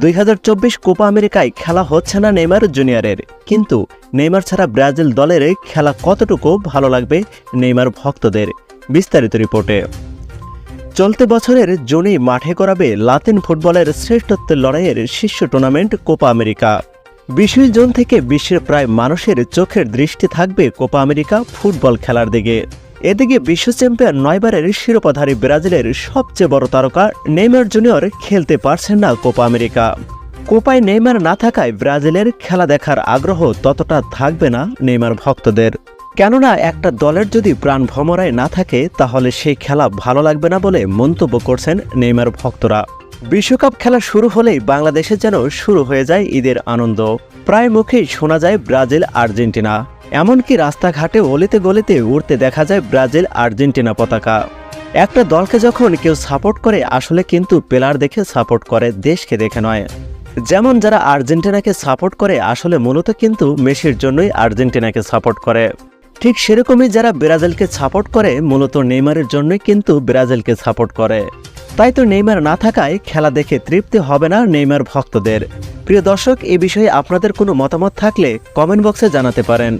দুই হাজার চব্বিশ কোপা আমেরিকায় খেলা হচ্ছে না নেইমার জুনিয়রের। কিন্তু নেইমার ছাড়া ব্রাজিল দলের খেলা কতটুকু ভালো লাগবে নেইমার ভক্তদের? বিস্তারিত রিপোর্টে। চলতি বছরের জুনেই মাঠে করাবে লাতিন ফুটবলের শ্রেষ্ঠত্বের লড়াইয়ের শীর্ষ টুর্নামেন্ট কোপা আমেরিকা। বিশে জুন থেকে বিশ্বের প্রায় মানুষের চোখের দৃষ্টি থাকবে কোপা আমেরিকা ফুটবল খেলার দিকে। এদিকে বিশ্ব চ্যাম্পিয়ন নয়বারের শিরোপাধারী ব্রাজিলের সবচেয়ে বড় তারকা নেইমার জুনিয়র খেলতে পারছেন না কোপা আমেরিকা। কোপায় নেইমার না থাকায় ব্রাজিলের খেলা দেখার আগ্রহ ততটা থাকবে না নেইমার ভক্তদের। কেননা একটা দলের যদি প্রাণ ভমরায় না থাকে, তাহলে সেই খেলা ভালো লাগবে না বলে মন্তব্য করছেন নেইমার ভক্তরা। বিশ্বকাপ খেলা শুরু হলেই বাংলাদেশে যেন শুরু হয়ে যায় ঈদের আনন্দ। প্রায় মুখেই শোনা যায় ব্রাজিল, আর্জেন্টিনা। এমনকি রাস্তাঘাটে অলিতে গলিতে উড়তে দেখা যায় ব্রাজিল, আর্জেন্টিনা পতাকা। একটা দলকে যখন কেউ সাপোর্ট করে, আসলে কিন্তু প্লেয়ার দেখে সাপোর্ট করে, দেশকে দেখে নয়। যেমন যারা আর্জেন্টিনাকে সাপোর্ট করে, আসলে মূলত কিন্তু মেসির জন্যই আর্জেন্টিনাকে সাপোর্ট করে। ঠিক সেরকমই যারা ব্রাজিলকে সাপোর্ট করে, মূলত নেইমারের জন্যই কিন্তু ব্রাজিলকে সাপোর্ট করে। তাই তো নেইমার না থাকায় খেলা দেখে তৃপ্তি হবে না নেইমার ভক্তদের। প্রিয় দর্শক, এ বিষয়ে আপনাদের কোনো মতামত থাকলে কমেন্ট বক্সে জানাতে পারেন।